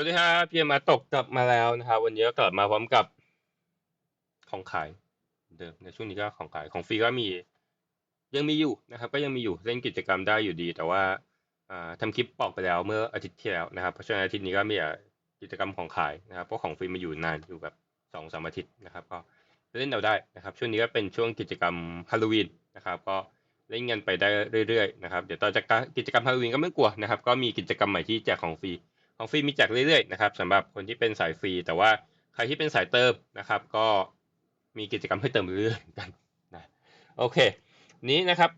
วัสดีครับพี่มาตกกลับมาแล้วนะครับ วันนี้ก็กลับมาพร้อมกับของขายเดิมในช่วงนี้ก็ของขายของฟรีก็มี ยังมีอยู่นะครับ ก็ยังมีอยู่เล่นกิจกรรมได้อยู่ดี แต่ว่าอ่าทำคลิปบอกไปแล้วเมื่ออาทิตย์ที่แล้วนะครับเพราะฉะนั้นอาทิตย์นี้ก็มีกิจกรรมของขายนะครับเพราะของฟรีมาอยู่นานอยู่แบบสองสามอาทิตย์นะครับ ก็เล่นเอาได้นะครับ ช่วงนี้ก็เป็นช่วงกิจกรรมฮาโลวีนนะครับ ก็เล่นกันไปได้เรื่อยๆนะครับเดี๋ยวต่อจากกิจกรรมฮาโลวีนก็ไม่กลัวนะครับ ก็มีกิจกรรมใหม่ที่แจกของฟรี ของฟรีมีแจกเรื่อยๆนะครับสำหรับคนที่เป็นสายฟรี แต่ว่าใครที่เป็นสายเติมนะครับ ก็มีกิจกรรมให้เติมเรื่อยๆกันนะโอเค นี้นะครับ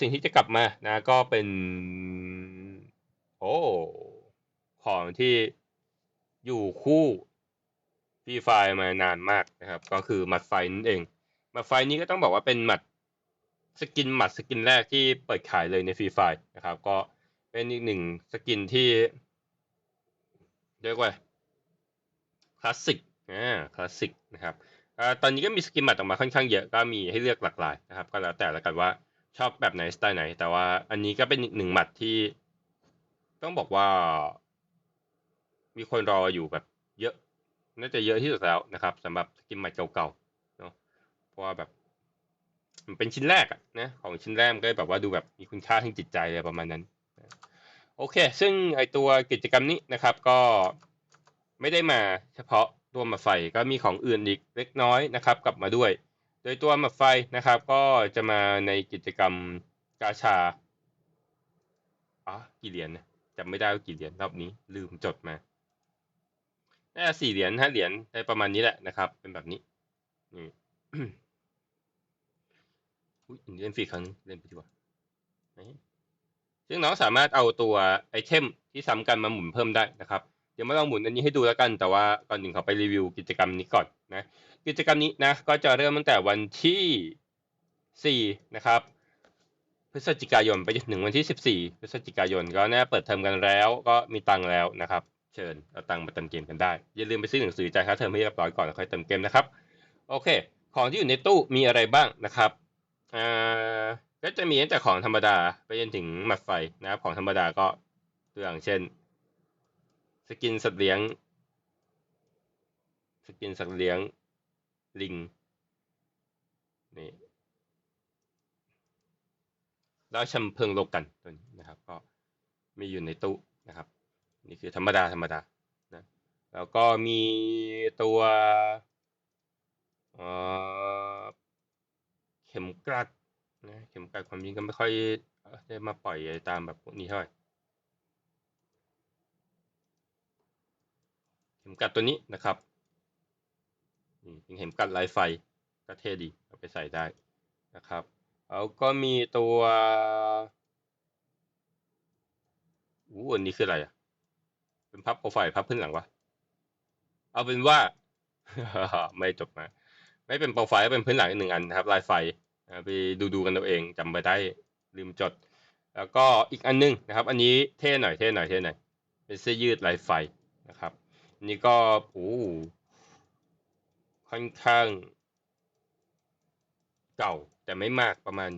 สิ่งที่จะกลับมานะก็เป็นโอ้ของที่อยู่คู่ฟรีไฟมานานมากนะครับ ก็คือหมัดไฟนั่นเองหมัดไฟนี้ก็ต้องบอกว่าเป็นหมัดสกินหมัดสกินแรกที่เปิดขายเลยในฟรีไฟนะครับ ก็เป็นอีกหนึ่งสกินที่ เรียกว่าคลาสสิกอ่าคลาสสิกนะครับอ่าตอนนี้ก็มีสกินหมัดออกมาค่อนข้างเยอะก็มีให้เลือกหลากหลายนะครับ ก็แล้วแต่ละกันว่าชอบแบบไหนสไตล์ไหน แต่ว่าอันนี้ก็เป็นอีกหนึ่งหมัดที่ ต้องบอกว่า มีคนรออยู่แบบเยอะน่าจะเยอะที่สุดแล้วนะครับสำหรับสกินหมัดเก่าๆเนาะเพราะว่าแบบมันเป็นชิ้นแรกอะนะของชิ้นแรกมันก็แบบว่าดูแบบมีคุณค่าทางจิตใจอะไรประมาณนั้น โอเค ซึ่งไอตัวกิจกรรมนี้นะครับก็ไม่ได้มาเฉพาะตัวมาไฟก็มีของอื่นอีกเล็กน้อยนะครับ กลับมาด้วย โดยตัวมาไฟนะครับ ก็จะมาในกิจกรรมกาชาอ๋อกี่เหรียญนะจำไม่ได้ว่ากี่เหรียญรอบนี้ ลืมจดมาน่าสี่เหรียญห้าเหรียญได้ประมาณนี้แหละนะครับ เป็นแบบนี้นี่อุ้ยเล่นฟรีครั้งนึงเล่นไปดีกว่า ซึ่งน้องสามารถเอาตัวไอเทมที่ซ้ำกันมาหมุนเพิ่มได้นะครับ เดี๋ยวมาลองหมุนอันนี้ให้ดูแล้วกัน แต่ว่าก่อนหนึ่งขอไปรีวิวกิจกรรมนี้ก่อนนะ กิจกรรมนี้นะก็จะเริ่มตั้งแต่วันที่สี่นะครับพฤศจิกายนไปจนถึงวันที่สิบสี่พฤศจิกายนก็น่าเปิดเทอมกันแล้ว ก็มีตังแล้วนะครับ เชิญเอาตังมาเติมเกมกันได้ อย่าลืมไปซื้อหนังสือจ่ายค่าเทอมให้เรียบร้อยก่อนแล้วค่อยเติมเกมนะครับ โอเค ของที่อยู่ในตู้มีอะไรบ้างนะครับอ่า ก็จะมีตั้งแต่ของธรรมดาไปจนถึงหมัดไฟนะครับ ของธรรมดาก็ตัวอย่างเช่น สกินสัตว์เลี้ยง สกินสัตว์เลี้ยงลิงนี่แล้วชำเพิงโลกันตัวนี้นะครับ ก็มีอยู่ในตู้นะครับ นี่คือธรรมดาธรรมดานะแล้วก็มีตัวเเข็มกลัด เข็มกัดความจริงก็ไม่ค่อยได้มาปล่อยตามแบบพวกนี้เท่าไหร่เข็มกัดตัวนี้นะครับนี่เป็นเข็มกัดลายไฟก็เท่ดีเอาไปใส่ได้นะครับแล้วก็มีตัวอู้อันนี้คืออะไรอะ เป็นพับโปรไฟล์พับพื้นหลังวะ เอาเป็นว่า ไม่จบมา ไม่เป็นโปรไฟล์เป็นพื้นหลังอีกหนึ่งอันนะครับลายไฟ ไปดูดูกันเอาเองจำไปได้ลืมจด แล้วก็อีกอันนึงนะครับ อันนี้เท่หน่อยเท่หน่อยเท่หน่อยเป็นเสื้อยืดลายไฟนะครับนนี้ก็โอ้ค่อนข้างเก่าแต่ไม่มากประมาณ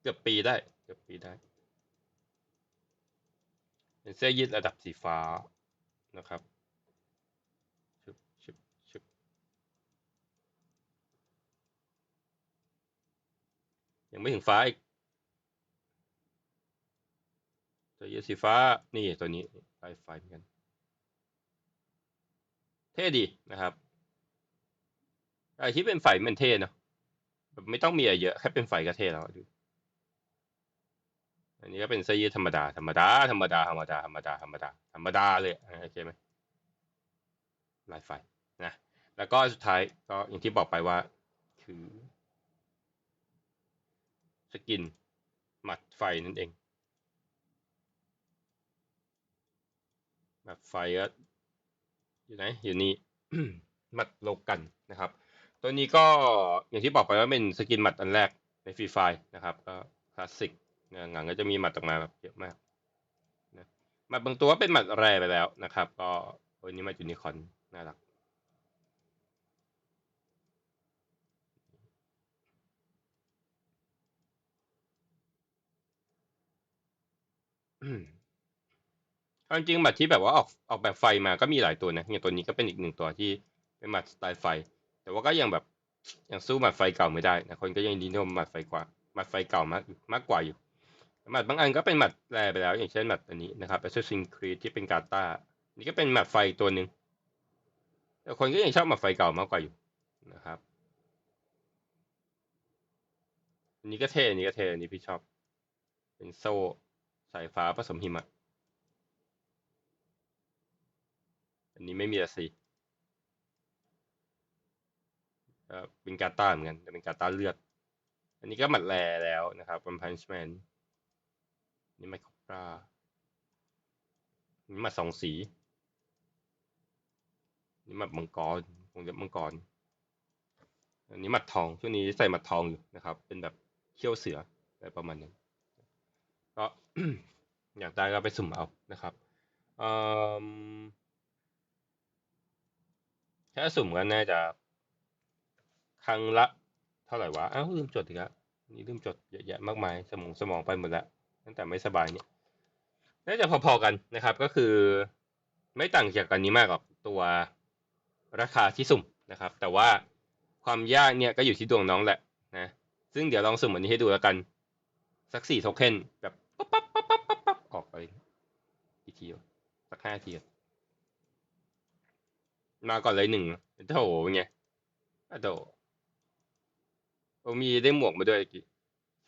เกือบปีได้เกือบปีได้ เป็นเสื้อยืดระดับสีฟ้านะครับชึบชึบชึบ ยังไม่ถึงฟ้าอีกตัวยืดสีฟ้านี่ตัวนี้ลายไฟเหมือนกัน เท่ดีนะครับไอที่เป็นไฟมันเท่เนาะแบบไม่ต้องมีอะไรเยอะแค่เป็นไฟก็เท่แล้วดูอันนี้ก็เป็นเสื้อยืดธรรมดาธรรมดาธรรมดาธรรมดาธรรมดาธรรมดาธรรมดาเลยโอเคไหมลายไฟนะแล้วก็สุดท้ายก็อย่างที่บอกไปว่าคือ สกินหมัดไฟนั่นเองหมัดไฟก็อยู่ไหนอยู่นี่หมัดโลกันนะครับ ตัวนี้ก็อย่างที่บอกไปว่าเป็นสกินหมัดอันแรกในฟรีไฟนะครับก็คลาสสิกหลังก็จะมีหมัดออกมาแบบเยอะมากนะหมัดบางตัวเป็นหมัดแรไปแล้วนะครับ ก็วันนี้มายูนิคอนน่ารัก เอาจริงๆหมัดที่แบบว่าออกออกแบบไฟมาก็มีหลายตัวนะอย่างตัวนี้ก็เป็นอีกหนึ่งตัวที่เป็นหมัดสไตล์ไฟ แต่ว่าก็ยังแบบยังสู้หมัดไฟเก่าไม่ได้นะคนก็ยังนิยมหมัดไฟกว่าหมัดไฟเก่ามากมากกว่าอยู่หมัดบางอันก็เป็นหมัดแรไปแล้ว อย่างเช่นหมัดอันนี้นะครับ Assassin's Creed ที่เป็นกาตานี่ก็เป็นหมัดไฟตัวหนึ่งแต่คนก็ยังชอบหมัดไฟเก่ามากกว่าอยู่นะครับอันนี้ก็เท่อันนี้ก็เท่อันนี้พี่ชอบ เป็นโซ่ สายฟ้าผสมหิมะ อันนี้ไม่มีอะสิเป็นกาตาเหมือนกันแต่เป็นกาตาเลือด อันนี้ก็หมัดแรแล้วนะครับเป็นพันช์แมนนี่ไมโครปรานี่หมัดสองสี นี่หมัดมังกรวงเล็บมังกร อันนี้หมัดทอง ช่วงนี้ใส่หมัดทองอยู่นะครับ เป็นแบบเขี้ยวเสืออะไรประมาณนั้น ก็อยากได้ก็ไปสุ่มเอานะครับถ้าสุ่มก็น่าจะครั้งละเท่าไหร่วะอ้าวลืมจดอีกแล้วนี่ลืมจดเยอะแยะมากมายสมองสมองไปหมดแล้วตั้งแต่ไม่สบายเนี่ยน่าจะพอๆกันนะครับ ก็คือไม่ต่างจากกันนี้มากหรอกตัวราคาที่สุ่มนะครับ แต่ว่าความยากเนี่ยก็อยู่ที่ดวงน้องแหละนะซึ่งเดี๋ยวลองสุ่มอันนี้ให้ดูแล้วกัน สักสี่โทเค็นแบบ ปั๊บปั๊บปั๊บปั๊บปั๊บปั๊บออกไปกี่ทีวสักห้าทีมาก่อนเลยหนึ่งโถเป็นไงอะโถโอ้มีได้หมวกมาด้วยกี่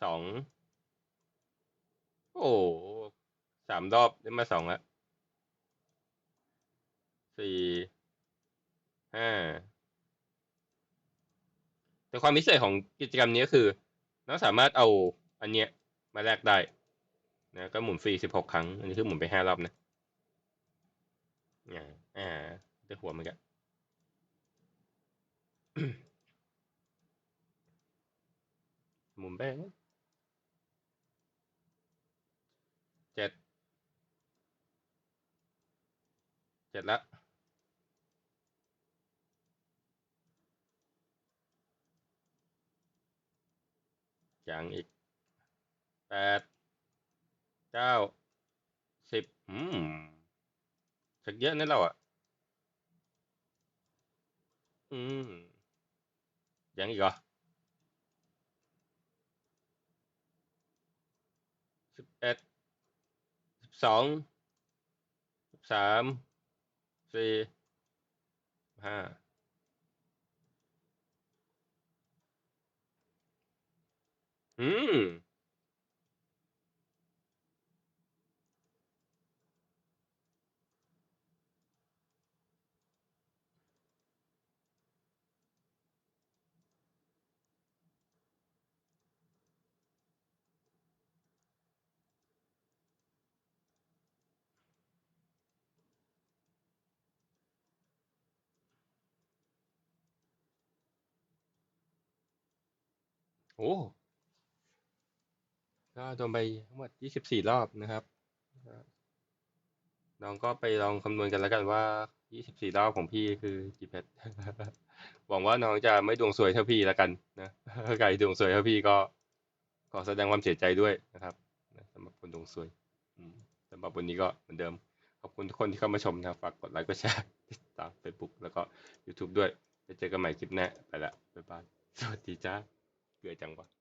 สองโอ้สามรอบได้มาสองแล้วสี่ห้าแต่ความพิเศษของกิจกรรมนี้คือน้องสามารถเอาอันเนี้ยมาแลกได้ นะก็หมุนฟรีสิบหกครั้ง อันนี้คือหมุนไปห้ารอบนะอ่าอ่าได้หัวมันกันหมุนไปเจ็ดเจ็ดละอย่างอีกแปด ก้าสิบอืมสักเยอะนั่เราอะ อืม ยังอีกเหรอสิบเอ็ดสิบสองสิบสามสี่ห้าอืม โอ้ก็โดนไปทั้งหมดยี่สิบสี่รอบนะครับน้องก็ไปลองคำนวณกันแล้วกันว่ายี่สิบสี่รอบของพี่คือกี่เพชรหวังว่าน้องจะไม่ดวงสวยเท่าพี่แล้วกันนะถ้าใครดวงสวยเท่าพี่ก็ขอแสดงความเสียใจด้วยนะครับสำหรับคนดวงสวยสำหรับวันนี้ก็เหมือนเดิม ขอบคุณทุกคนที่เข้ามาชมนะฝากกดไลค์กดแชร์ติดตาม Facebook แล้วก็ YouTube ด้วยไปเจอกันใหม่คลิปหน้าไปละบ๊ายบายสวัสดีจ้า เกลือจังวะ